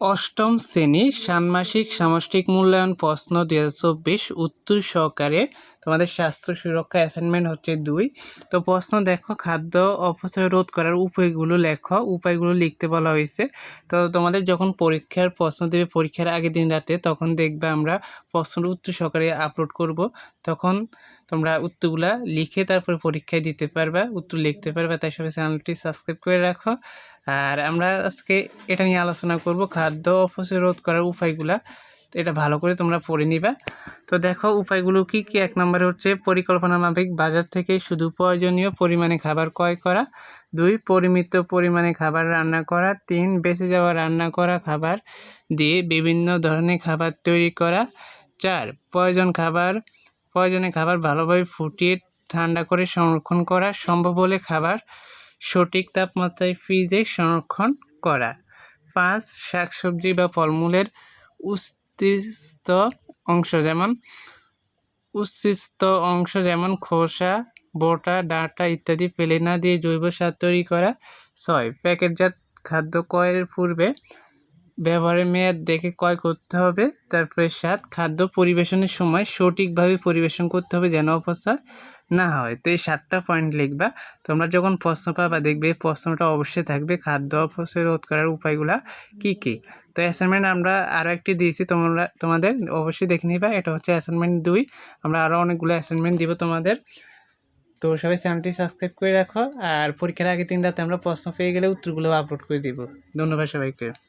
অষ্টম শ্রেণি ষান্মাসিক সামষ্টিক মূল্যায়ন প্রশ্ন দুই হাজার চব্বিশ উত্তর সহকারে তোমাদের স্বাস্থ্য সুরক্ষা অ্যাসাইনমেন্ট হচ্ছে দুই। তো প্রশ্ন দেখো, খাদ্য অপচয় রোধ করার উপায়গুলো লেখো, উপায়গুলো লিখতে বলা হয়েছে। তো তোমাদের যখন পরীক্ষার প্রশ্ন দেবে পরীক্ষার আগের দিন রাতে, তখন দেখবে আমরা প্রশ্নের উত্তর সহকারে আপলোড করব। তখন তোমরা উত্তরগুলা লিখে তারপরে পরীক্ষায় দিতে পারবা, উত্তর লিখতে পারবা। তাই সবাই চ্যানেলটি সাবস্ক্রাইব করে রাখো। আর আমরা আজকে এটা নিয়ে আলোচনা করব, খাদ্য অপচয় রোধ করার উপায়গুলা। তো এটা ভালো করে তোমরা পড়ে নিবা। তো দেখো উপায়গুলো কি কি? এক নম্বরে হচ্ছে পরিকল্পনা মাফিক, বাজার থেকে শুধু প্রয়োজনীয় পরিমাণে খাবার ক্রয় করা। দুই, পরিমিত পরিমাণে খাবার রান্না করা। তিন, বেঁচে যাওয়া রান্না করা খাবার দিয়ে বিভিন্ন ধরনের খাবার তৈরি করা। চার, প্রয়োজন খাবার প্রয়োজনে খাবার ভালোভাবে ফুটিয়ে ঠান্ডা করে সংরক্ষণ করা। সম্ভব হলে খাবার সঠিক তাপমাত্রায় ফ্রিজে সংরক্ষণ করা। পাঁচ, শাকসবজি বা ফলমূলের উস্তিস্ত অংশ যেমন, উচ্ছিষ্ট অংশ যেমন খোসা, বোটা, ডাঁটা ইত্যাদি ফেলে না দিয়ে জৈব সার তৈরি করা ছয়। প্যাকেটজাত খাদ্য ক্রয়ের পূর্বে ব্যবহারের মেয়াদ দেখে ক্রয় করতে হবে, তারপরে সাত খাদ্য পরিবেশনের সময় সঠিকভাবে পরিবেশন করতে হবে যেন অপচয় না হয়। তো এই সাতটা পয়েন্ট লিখবা। তোমরা যখন প্রশ্ন পাবা দেখবে প্রশ্নটা অবশ্যই থাকবে, খাদ্য অপচয় রোধ করার উপায়গুলা কি কি? তো অ্যাসাইনমেন্ট আমরা আরও একটি দিয়েছি, তোমরা, তোমাদের অবশ্যই দেখে নিবা। এটা হচ্ছে অ্যাসাইনমেন্ট দুই। আমরা আরও অনেকগুলো অ্যাসাইনমেন্ট দিব তোমাদের। তো সবাই চ্যানেলটি সাবস্ক্রাইব করে রাখো। আর পরীক্ষার আগে তিন রাতে আমরা প্রশ্ন পেয়ে গেলে উত্তরগুলো আপলোড করে দিব। ধন্যবাদ সবাইকে।